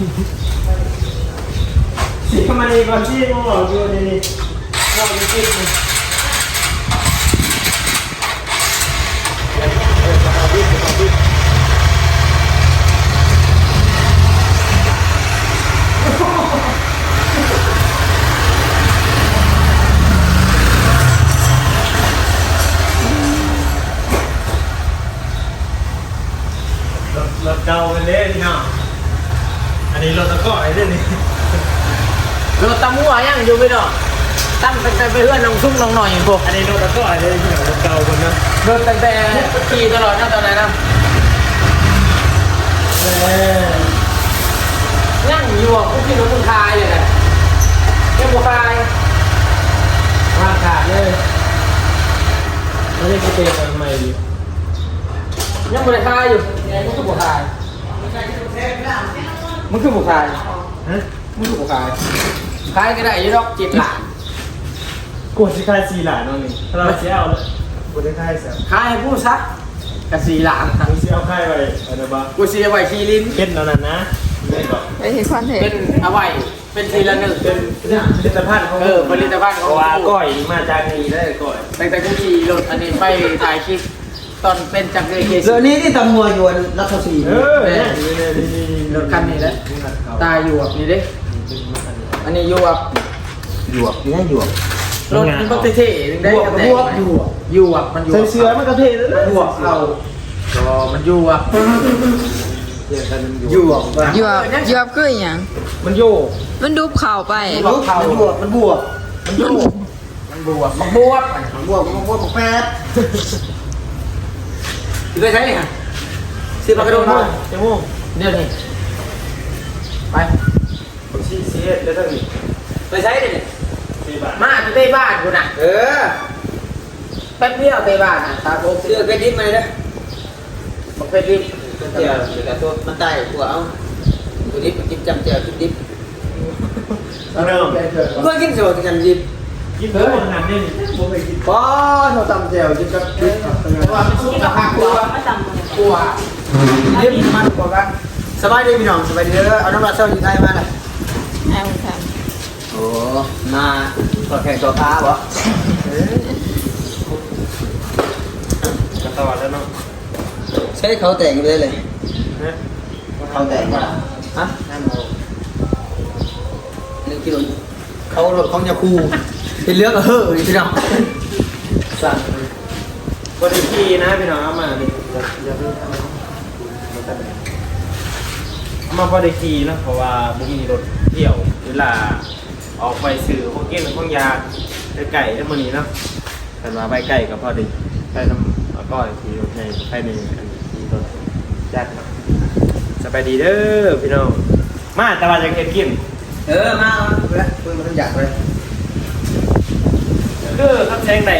สีเข้ามาดีก่อนที่มองออกอยู่นี่นี่มองอยู่ที่นี่เออเอาเอาดิรถรถเก่าไปเลยพี่น้อง อันนี้รถตะก้อไอ้เรื่องนี้รถตำหัวยังอยู่ไม่ดอกตั้งแต่ไปเพื่อนน้องซุ่มน้องหน่อยพวกอันนี้รถตะก้อไอ้เรื่องพี่น้องรถเก่าคนนะรถตั้งแต่ขี่ตลอดนะตอนนั้นนะเออยังอยู่อะพวกพี่รถคุณคายเลยนะยังบุคายมาขาดเลยไม่ได้กินเตะทำไมดียังบุคายอยู่ยังมันคือบุคาย มันคือบุคายฮะมันคือบุคายขายก็ได้อยี่ดอกเจ็ดหลานกดสิคายสี่หลานน้องนี่ถ้าเราเสียเอาเลยกดได้คายเสียขายให้ผู้ซักกับสี่หลานทางเสียเอาคายไปอะไรบ้างกูเสียไว้ทีลิ้น เก็ตแล้วนั่นนะไม่บอกไปเห็นคอนเทนเป็นต์เอาไว้เป็นทีละหนึ่งเป็นผลิตภัณฑ์ของเออผลิตภัณฑ์ของว่าก้อยมาจากนี่ได้ก้อยตั้งแต่กูขี่รถอันนี้ไปถ่ายคลิป ตอนเป็นจักรยานเคเดี๋ยวนี้ที่ตำมวยอยู่รัชสีเออเนี่ยนี่นี่นี่นี่รถคันนี้แหละตายอยู่อะนี่เด้อันนี้อยู่อะหยวกนี่หยวกรถมันเท่ๆนึงได้บวกกระกับแตบวกอยู่อะอยู่อะมันอยู่ใส่เสื้อมันก็เท่แล้วนะบวกเอาก็มันอยู่อะเดี๋ยวกันมันอยู่อยู่อะอยู่แบบอยู่แบบคืออหย่างมันโยกมันดูเข่าไปมันบวกมันบวกมันอยู่มันบวบมันบวบมันบวกมันบวกของแปด เคยใช้ไหมฮะซื้อปลากระโดดมาเจ้าโม่งเดี๋ยวนี้ไปผมชี้เสียแล้วทั้งนี้ไปใช้เดี๋ยวนี้สี่บาทมาจะเต้บ้านกูน่ะเออแป๊บเดียวเต้บ้านน่ะตาโตเสื้อเป็นดิบไหมนะบักเพชรรีบเดี๋ยวเดี๋ยวตัวมันใต้หัวเอาตัวดิบกินจำเจียวกินดิบเอาเริ่มก็กินโซ่กินดิบ กินเพิ่มขนาดนี้นี่ผมไปกินป้อเราตำเจียวกินกับดิบเพราะว่ามันชุ่มกับผักกลัวกลัวดิบมันกว่ากันสบายดีพี่น้องสบายดีเด้อเอาน้ำมันเช่าอยู่ไทยมาเลยเอาทโอ้มาตัวแข่งตัวค้าบ่กระต่อแล้วเนาะใช้เขาแต่งเลยเลยเขาแต่งมาฮะห้าโมงหนึ่งกิโลเขารถของยาคู เป็นเรื่องเฮ้อพี่น้องสั่งบริกีนะพี่น้องเอามาดิอย่าเพิ่งเอามาเอามาบริกีเนะเพราะว่าบุมีรถเที่ยวเวลาออกไปสื่อพวกเกี้ยนพวกยาไก่ทั้งมันนี้เนาะแต่มาไปไก่ก็พอดีไปน้ำเอาก้อยขี่รถในไปในอันขี่รถจัดเนาะสบายดีเด้อพี่น้องมาแต่ว่าจะเก็บกิน เออมาเอาละคุยมาทั้งอยากเลย คือคำแซงใน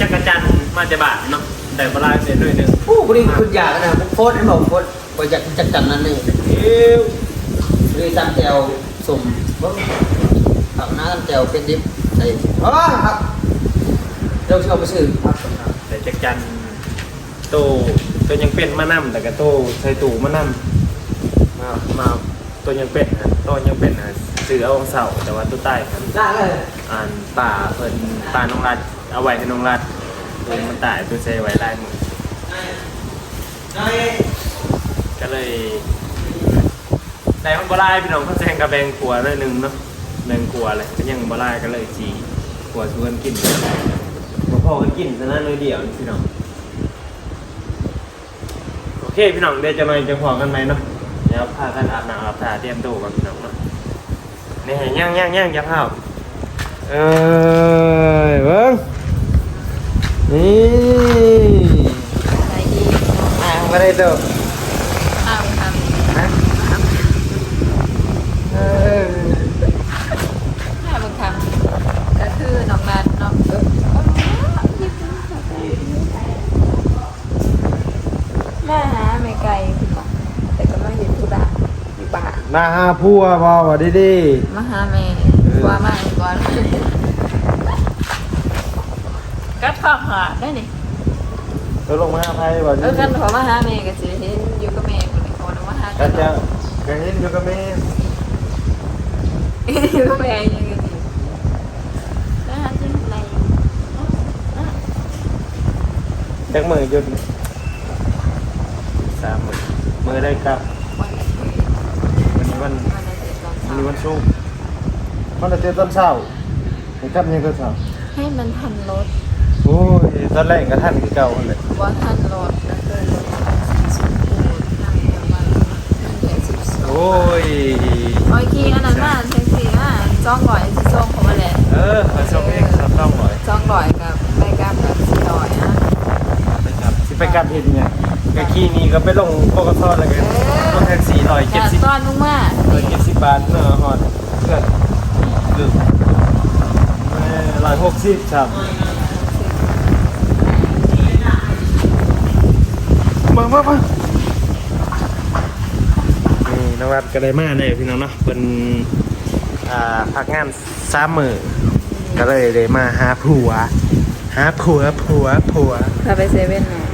จักรจันทร์มาจะบาทเนาะแต่เวลาเสียด้วยหนึ่งผู้บริคุณอยากนะผมโพสต์ให้บอกโพสต์บริจาคจัดจันนั่นนี่เอ้วเลยตามแจวสุ่มบ่อาบน้ำตามแจวเป็นดิบใส่อ๋อครับเราเชื่อไปซื้อครับแต่จักรจันทร์โตตัวยังเป็นมานำแต่ก็โตใส่ตู่มานำมามา ตัวยังเป็นฮะตัวยังเป็นฮะซื้อเอาของเสาแต่ว่าตัวใต้ครับได้เลยอ่านป่าเพิ่นป่าน้องรัดเอาไว้ให้น้องรัดตัวมันตายตัวใส่ไว้ลายมือได้ก็เลยแต่มันบ่ลายพี่น้องเขาแซงกับแบงขัวหน่อยหนึงเนาะแบงขัวเลยก็ยังบ่ลายก็เลยจีขัวชวนกินบ่พอกันกินซะนั้นเลยเดียวนี่พี่น้องโอเคพี่น้องเดี๋ยวจะมาจะพอกันไหมเนาะเดี๋ยวพากันอาบน้ำอาบท่าเตรียมตัวกันพี่น้องเนาะนี่ให้ย่างย่างย่างจะเข้าเอ้ยเบิ้งนี่ำอะไรดีอ่างมาได้เด้อ เอาท ฮะเออำถ้าบางคำก็คือน้องนัดเนาะเออมาหาไม่ไกลพี่น้องแต่ก็มาเห็นธุระอยู่บ้าน มาหาพัวบอว่าดีดีมาหาแม่ว่ามาก่อนกัดข้าวหาได้นี่เราลงมาหาไพ่บ่เออกันขอมาหาแม่ก็สิเห็นอยู่กับแม่คนนี้คนมาหากัก็นจะก็เห็นอยู่กับแม่อยู่แม่ยังไงแล้วหาจริงอะไรจักมือหยุดสามมือมือได้กลับวันนี้ วันนี้วันวันนี้ตอนวันเช้านี้วันศุกร์มันจะเจอตอนเช้าให้กลับยังตอนเช้าให้มันทันรถโอ้ยตอนแรกก็ท่านคือเก่าเลยว่าทันรถแล้วก็รถสิบโมงนั่งประมาณเดือนสิบสองโอ้ยโอ้ยกี้อันนั้นมาแท็กซี่มาจ้องร้อยสิส่งเขามาแหละเออมาส่งเองครับต้องหน่อยจ้องร้อยกับไปกับกับสี่ร้อยนะไปครับสิไปกลับเห็นไง กะขี้นี่ก็ไปลงโปกซอนแล้วกันรถแท็กซี่ร้อยเจ็ดสิบตอนมึงมาร้อยเจ็ดสิบบาทเนอะฮอดเพื่อนลืมร้อยหกสิบครับมามามานี่นวัดก็ได้มาเนี่ยพี่น้องเนาะเป็นอ่าพักงานสามมือก็เลยได้มาหาผัวหาผัวผัวผัวพาไปเซเว่นหน่อย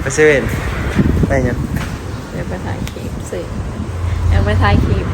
ไปเซเว่น ไปยังเดี๋ยวไปถ่ายคลิปสิอยากไปถ่ายคลิป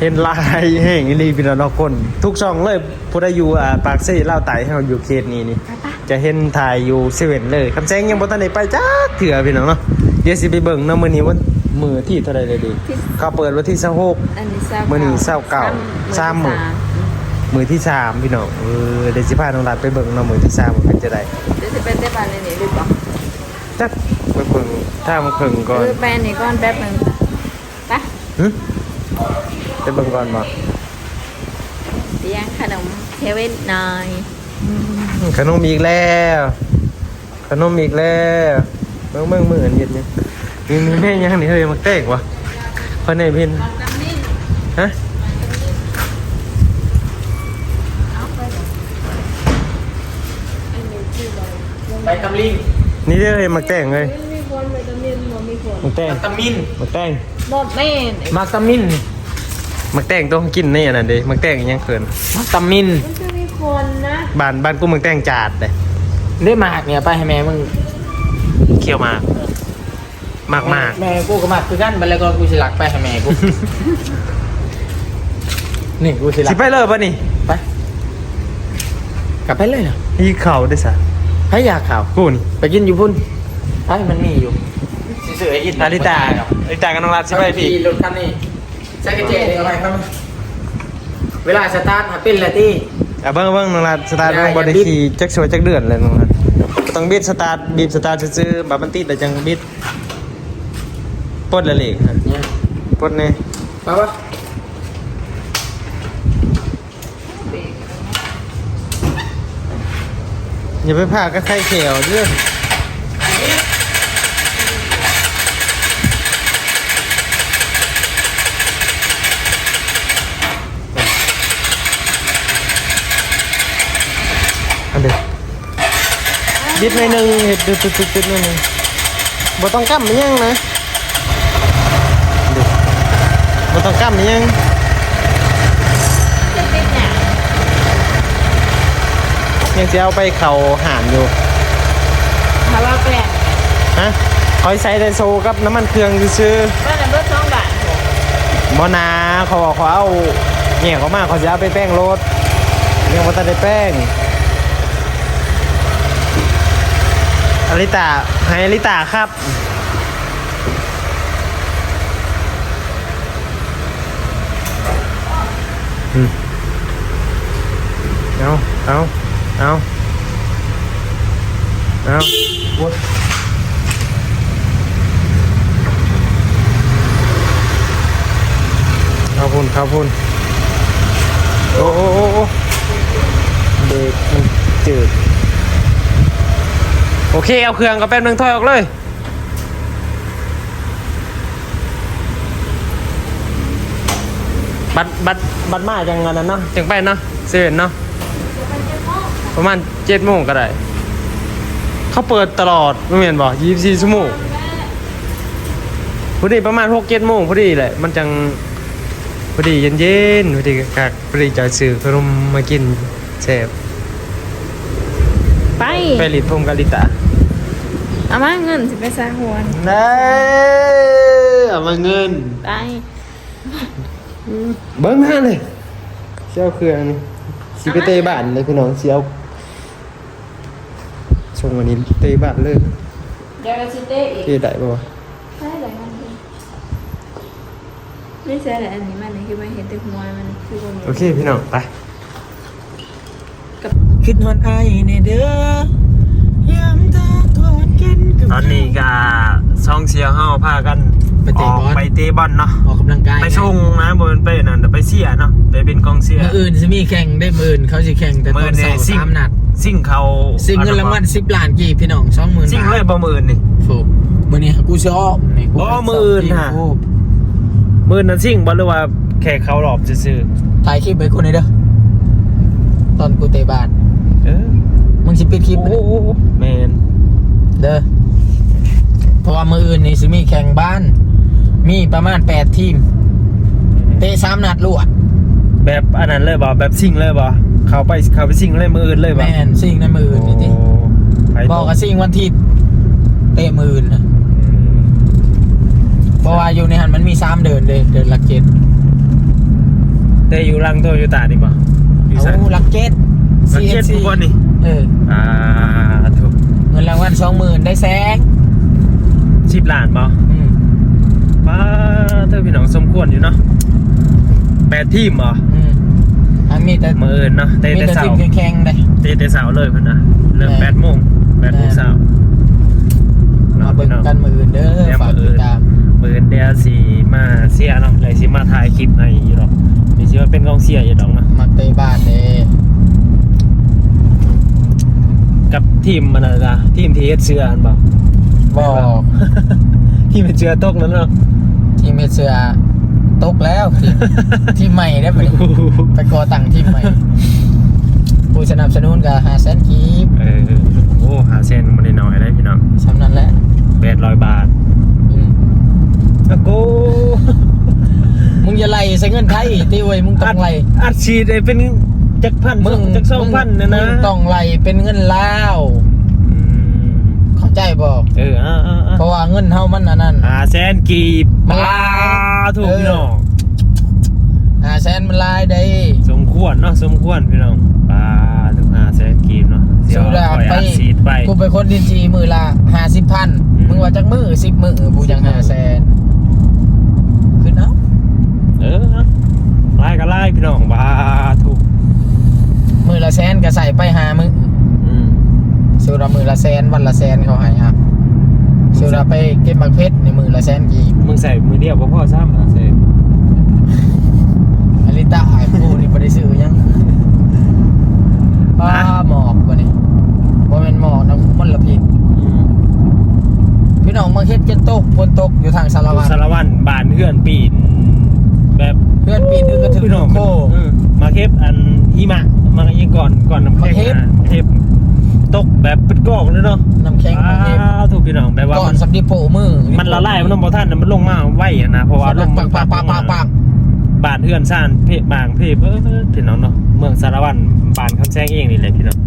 เห็นลายแห่งอีหลีพี่น้องเนาะคน ทุกช่องเลยผู้ใดอยู่อ่าปากเซ่เล่าวไต่ให้เราอยู่เขตนี้นี่ จะเห็นถ่ายอยู่เซเว่นเลยคำแจ้งยังบ่ทันได้ไปจ้าเถื่อพี่น้องเนาะเดี๋ยวสิไปเบิ่งเนาะมื้อนี้วันมื้อที่เท่าใดเลยดีเขาเปิดวันที่26 อันนี้เศร้ามื้อนี้เศร้าเก่าสามมื้อ มื้อที่สามพี่น้องเออเดี๋ยวสิพาน้องรัดไปเบิ่งเนาะมื้อที่สามว่าเป็นจะได้เดี๋ยวจะเป็นได้บานเลยนี่หรือเปล่า จักไปเบิ่งถ้ามันเพิ่งก่อนหรือแปลนี่ก่อนแป๊บหนึงไปหึไปเบิ่งก่อนบ่เลี้ยงขนมเซเว่นหน่อยขนมอีกแล้ว ขนมอีกแล้วเบิ่งเบิ่งมื้ออันเย็นเนี่ยมีมีแม่ยังนี่เฮ้ยมักแตกวะคนไหนเพิ่นฮะไปตำลิง นี่เด้อเฮ้ยมักแตงเลยมีคนวิตามินบ่มีคนมักแตงตำมินมักแตงหมดแม่นมักตำมินมักแตงต้องกินนี่อันนั้นเด้มักแตงอีหยังเขินมักตำมินมันจะมีคนนะบ้านบ้านกูมักแตงจาดเด้ได้หมากเนี่ยไปให้แม่มึงเคี่ยวหมากมากมากแม่กูก็หมากคือกันบัดแล้วก็กูสิหลักไปให้แม่กูนี่กูสิหลัสิกไปเลยป่ะนี่ไปกลับไปเลยนะยี่เข่าได้สะ ให้อยากข่าวกูนี่ไปกินอยู่พุ่นให้มันมีอยู่สิซื้อไอ้กินนาริตานาริตากับน้องรัดสิไปพี่รถคันนี้ใช้กระเจี๊ยบเอาไปครับเวลาสตาร์ทหาเป็นละที่อะเบิ้งเบิ้งน้องรัดสตาร์ทได้เบิ้งบอดี้อย่าบิดขี่จักสวยจักเดือนเลยน้องรัดต้องบิดสตาร์ทบีบสตาร์ทซื้อๆแบบมันติดแต่จังบิดปลดละเหล็กฮะเนี่ยปลดเนี่ยไปปะ อย่าไปพาก็ไข่เขียวเด้ออันเดียวบิดหน่อยหนึงเห็ดดึดๆๆๆหน่อยหนึงบ่ต้องกั้มมันยังนะเดี๋ยวบ่ต้องกั้มมันยัง จะเป็นเนี่ย ยังจะเอาไปเข่าหานอยู่ถ้าว่าแปลงฮะคอยใส่ไดโซกับน้ำมันเครื่องซื้อบ้านนั้นเบิดสองบาทผมๆมอนาเขาบอกเขาเอาแง่เขามากเขาจะเอาไปแป้งรถยังมาตัดได้แป้งอลิตาให้อลิตาครับอืมเอาเอา เอาเอาโอ๊ยเข้าพุ่นเข้าพุ่นโอ้โอ้โอ้โอ้เบรกมันจืดโอเค เอาเครื่องกับแป๊บนึงถอยออกเลยบัตรบัตรบัตรมาจังงันนั้นเนาะจังไปเนาะเซเว่นเนาะ ประมาณเจ็ดโมงก็ได้ เขาเปิดตลอดไม่เหมือนบ่ยี่สิบสี่ชั่วโมงพอดีประมาณหกเจ็ดโมงพอดีแหละมันจังพอดีเย็นเย็นๆพอดีกักพอดีจะซื้อขนมมากินแซ่บไปไปลิดพงกาลิตาเอามาเงินสิไปซาหวนได้เอามามาเงินไปเบิ้งห้าเลยเชี่ยวเครื่องสิไปเตะบ้านเลยพี่น้องเชี่ยว ช่วงวันนี้เตะบ้านเลยเดี๋ยวเราจะเต้อีกเตะได้ปะวะใช่ไหมมันดีไม่ใช่แหละอันนี้มันนี่คือมันเห็นแต่หัวมันคือคนโอเคพี่น้องไปคิดฮอดไอ้ในเด้อยามตากอดกันกับตอนนี้ก็ช่องเชียร์เฮาพากันไปเตะบอลกไปเตะบอลเนาะออกกำลังกายไปชงนะบนไปนั่นแต่ไปเสียเนาะไปเป็นกองเสียมื่ออื่นจะมีแข่งได้มื่ออื่นเขาจะแข่งแต่ตมืออนเนี่เสายร์ซิ่งสามนัด ซิ่งเขาซิ่งเงินรางวัลสิบล้านกี่พี่น้องสองหมื่นซิ่งบาทเลยประมืนนี่ถูกมื่อนี้กูชอบนี่กูอ๋อมื้ออื่นฮะโอ้มือนั้นซิ่งบอลหรือว่าแค่เขาหลอบซื่อถ่ายคลิปไปคนนี้เด้อตอนกูเตะบาสๆเออมึงสิปิดคลิปโอ้โหแมนเด้อเพราะว่ามื่ออื่นนี่สิมีแข่งบ้าน มีประมาณแปดทีม เตะสามนัดรวด แบบอันนั้นเลยบ่แบบซิ่งเลยบ่ เขาไปเขาไปซิ่งเลยมืออื่นเลยบ่แม่นซิ่งในมืออื่นนี่ติโอ้ไปบอกกับซิ่งวันที่เตะมืออื่นนะเพราะว่าอยู่ในหันมันมีสามเดินเลยเดินลักเก็ตแต่อยู่หลังโตโยต้าดีบ่อยู่ไส เอาลักเก็ต ลักเก็ตทุกคนนี่ เอออ่าถูกเงินรางวัลสองหมื่นได้แสงสิบล้านบ่อืมป้าเธอพี่น้องสมควรอยู่เนาะแปดทีมบ่ อืมอันมีแต่มืออื่นเนาะเตะมีแต่แต่เสาทีมร์แข่งๆได้เตะแต่เสาร์เลยเพิ่นนะเริ่มแม่แปดโมงแปดโมงแม่เช้ามาเบิ่งกันมืออื่นเด้อเดี๋ยวฝากมือติอื่ดนตามมืออื่นเดี๋ยวสิมาเสียเนาะเลยสิมาถ่ายคลิปให้อยู่หรอกมีสิว่าเป็นกองเสียอยู่ดอกเนาะมักเตะบ้านเด้กับทีมมันน่ะจ้ะทีมที่เฮ็ดเสื้ออันบ่บอกทีมเฮ็ดเสื้อตกนั้นเนาะ ทีมเอเชีย ตกแล้วทีมทีมใหม่ได้ไหมไปก่อตั้งทีมใหม่ผู้สนับสนุนกับหาแสนกีบเออโอ้หาเส้นมันได้น้อยได้พี่น้องสำนั้นแหละ800บาทอืมอะโกมึงอย่าไล่ใส่เงินไทยตีไว้ยมึงต้องไล่อัดฉีดไอ้เป็นจักพันมึงจักสองพันเนี่ยนะมึงต้องไล่เป็นเงินลาวอืมเข้า ใจบ่เอออ่าอ่าอ่าเพราะว่าเงินเฮามันอันนั้น หาแสนกีบมันลาถูกเออพี่น้องหาแสนมันลายได้สมควรเนาะสมควรพี่น้องปลาถึงหาแสนกีบเนาะเดี๋ยวสุดาคอยไปอัดฉีดไป กูเป็นคนดินจีมือละห้าสิบพันอืมมึงว่าจักมือสิบมือกูยังห้าแสนขึ้นเอาเออไล่ก็ไล่พี่น้องปลาถูกมือละแสนก็ใส่ไปหามืออืม สุรามือละแสนวันละแสนเขาให้ครับสุราไปเก็บหมักเพชรในมือละแสนกี่มึงใส่มือเดียวก็พอซ้ำอะใส่อลิตาไอ้ผู้นี่บ่ได้ซื้อหยังป้าหมอกบ่นี่บ่แม่นหมอกนะมันละพิษอืมพี่น้องมาเฮ็ดกันตกฝนตกอยู่ทางสารวัตรสารวันบานเพื่อนปีนแบบเพื่อนปีนคือกระถึกพี่น้องโค เออมาเก็บอันหิมะมายิงก่อนก่อนน้ำแข็งมาเก็บ นะมาเก็บ ตกแบบเป็นกอกเลยเนาะน้ำแข็งมาเฮ็ดอ่าถูกพี่น้องแบบว่าก่อมันนสำดิโปมือมันละลายมันลงบ่ท่านน่ะมันลงมาไวอะนะเพราะว่าลมปัมักนปักปักปักปักบานเพื่อนซ่านเพบางเพเออพี่น้องเนาะเมืองสารวันบานคำแซงเองนี่แหละพี่น้อง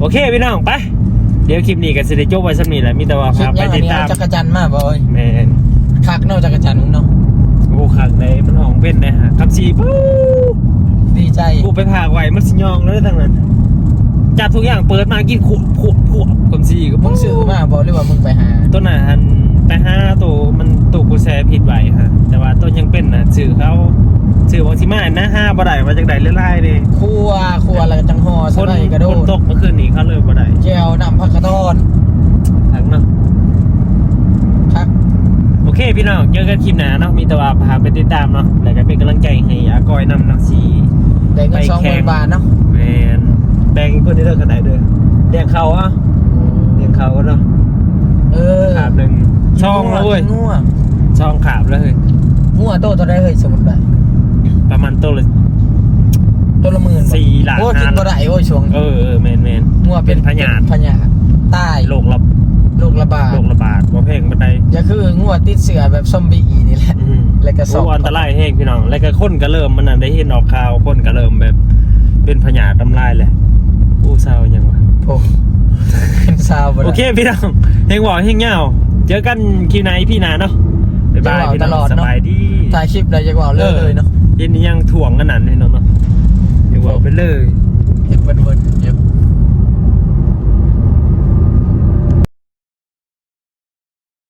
โอเคพี่น้องไปเดี๋ยวคลิปนี้ก็สิได้จบไว้สักนี้แหละมีแต่ว่าคิดพาไปยังอันติดนี้ตามเอาจักรจันทร์มาบ่เอ้ยแม่นคักเนาะจักรจันทร์มึงเนาะโอ้ขักเลยมันห้องเป็นนะฮะคำสีปู้ดีใจกูไปพากไว้มันสิยองแล้วทั้งนั้น จับทุกอย่างเปิดมากินขวบขวบขวบคำสีก็มึงซื้อมาบ่หรือว่ามึงไปหาตัวน่ะหันไปห้าตัวมันตัวกูแซ่ผิดไว้ฮะแต่ว่าตัวยังเป็นนะสื่อเขาสื่อบางทีมานะห้าบ่ได้มาจากไหนเรื่อยๆเลยครัวครัวแล้วก็จังหอคสนไลด์กระโดคนดตกเมื่อคืนนี้เขาเลยบ่ได้แก้วน้ำผักกระทอนทักเนาะคักโอเคพี่น้องเจอกันคลิปหน้าเนาะมีแต่ว่าพาไปติดตามเนาะแล้วก็เป็นกำลังใจให้อากอยนำเนาะสีได้เงินไปสองหแข่มื่งนบาทเนาะแมน แบ่งเพื่อนได้เลิกกันไหนเด้อเลี้ยงเขาอะเลี้ยงเขาก็เนาะเออขาบหนึ่งช่องแล้วเว้ยงัวช่องขาบแล้วเฮ้ยงัวโตเท่าไรเฮ้ยสมมุติไปประมาณตัวละตัวละหมื่นบ่สี่ล้านโอ้กินห้าบ่ได้โอ้ยช่วงเออเออแมนแมนงัวเป็นเป็นพญาธิพญาธิตายโรคระโรคระบาดโรคระบาดบ่เพ่งบันไดอย่าคืองัวติดเสือแบบซอมบี้นี่แหละอืมแล้วก็สอบโอ้อันตรายแห้งพี่น้องแล้วก็คนก็เริ่มมันน่ะได้เห็นออกข่าวคนก็เริ่มแบบ เป็นพญาธิทำลายเลย อู้เศร้ายังวะโอ้เป็นซาวบ่ได้โอเคพี่น้องเฮงหวอเฮงเงาเจอกันคลิวไหนพี่นาเนาะบ๊ายบ๊ายบายพี่ตน้ลอองดสเนาะบายดีถ่ายคลิปอะไรจะบอกเลยเลยเนาะเย็นนี้ยังถ่วงกันนั่นพี่น้องเนาะเดี๋ยวบอกไปเลย